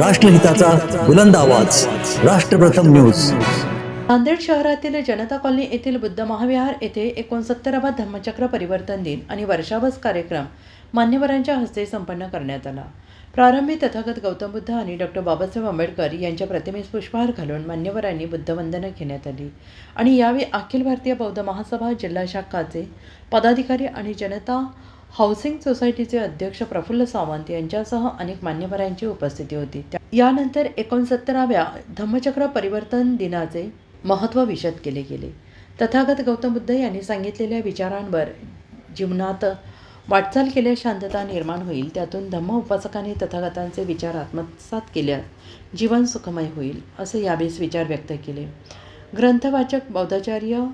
राष्ट्रहिताचा बुलंद आवाज. राष्ट्रप्रथम न्यूज. नांदेड शहरातील जनता कॉलनी येथील बुद्ध महाविहार येथे एकोणसत्तरावा धम्मचक्र परिवर्तन दिन आणि वर्षावस कार्यक्रम मान्यवरांच्या हस्ते संपन्न करण्यात आला. प्रारंभी तथागत गौतम बुद्ध आणि डॉक्टर बाबासाहेब आंबेडकर यांच्या प्रतिमेस पुष्पहार घालून मान्यवरांनी बुद्धवंदना घेण्यात आली आणि यावेळी अखिल भारतीय बौद्ध महासभा जिल्हा शाखाचे पदाधिकारी आणि जनता हाऊसिंग सोसायटीचे अध्यक्ष प्रफुल्ल सावंत यांच्यासह अनेक मान्यवरांची उपस्थिती होती. त्या- यानंतर एकोणसत्तराव्या धम्मचक्र परिवर्तन दिनाचे महत्त्व विशद केले गेले. तथागत गौतम बुद्ध यांनी सांगितलेल्या विचारांवर जीवनात वाटचाल केल्यास शांतता निर्माण होईल. त्यातून धम्म उपासकांनी तथागतांचे विचार आत्मसात केल्यास जीवन सुखमय होईल असे यावेळेस विचार व्यक्त केले. ग्रंथवाचक बौद्धाचार्य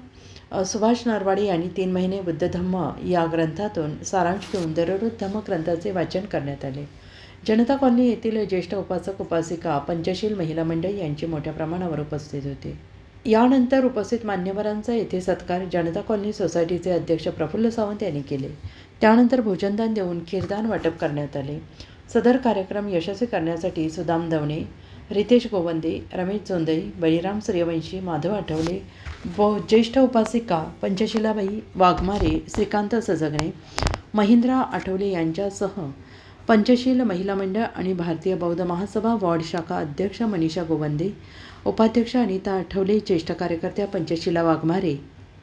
सुभाष नरवाडे यांनी तीन महिने बुद्ध धम्म या ग्रंथातून सारांश घेऊन दररोज धम्म ग्रंथाचे वाचन करण्यात आले. जनता कॉलनी येथील ज्येष्ठ उपासक उपासिका पंचशील महिला मंडळ यांची मोठ्या प्रमाणावर उपस्थित होते. यानंतर उपस्थित मान्यवरांचा येथे सत्कार जनता कॉलनी सोसायटीचे अध्यक्ष प्रफुल्ल सावंत यांनी केले. त्यानंतर भोजनदान देऊन खीरदान वाटप करण्यात आले. सदर कार्यक्रम यशस्वी करण्यासाठी सुदाम दवणे रितेश गोवंदे रमेश जोंदई बळीराम सूर्यवंशी माधव आठवले व ज्येष्ठ उपासिका पंचशिलाबाई वाघमारे श्रीकांत सजगणे महिंद्रा आठवले यांच्यासह पंचशील महिला मंडळ आणि भारतीय बौद्ध महासभा वॉर्ड शाखा अध्यक्ष मनीषा गोवंदे उपाध्यक्ष अनिता आठवले ज्येष्ठ कार्यकर्त्या पंचशीला वाघमारे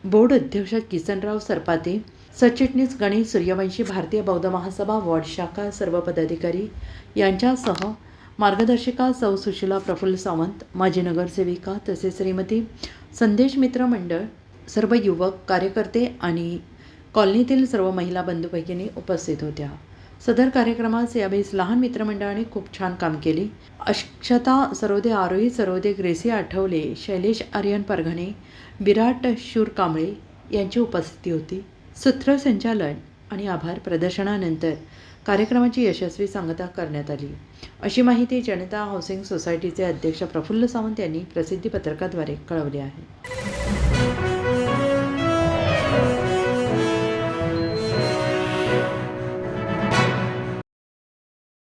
बोर्ड अध्यक्ष किसनराव सरपाते सचिटणीस गणेश सूर्यवंशी भारतीय बौद्ध महासभा वॉर्ड शाखा सर्व पदाधिकारी यांच्यासह मार्गदर्शिका सौ सुशिला प्रफुल्ल सावंत माजी नगरसेविका तसेच श्रीमती संदेश मित्र मंडळ सर्व युवक कार्यकर्ते आणि कॉलनीतील सर्व महिला बंधू भगिनी उपस्थित होत्या. सदर कार्यक्रमाचे अभेस लहान मित्रमंडळाने खूप छान काम केले. अक्षता सरोदे आरोही सरोदे ग्रेसी आठवले शैलेश आर्यन परघणे विराट शूर कांबळे यांची उपस्थिती होती. सूत्रसंचालन आणि आभार प्रदर्शनानंतर कार्यक्रमाची यशस्वी सांगता करण्यात आली. अशी माहिती जनता हाऊसिंग सोसायटीचे अध्यक्ष प्रफुल्ल सावंत यांनी प्रसिद्धी पत्रकाद्वारे कळवली आहे.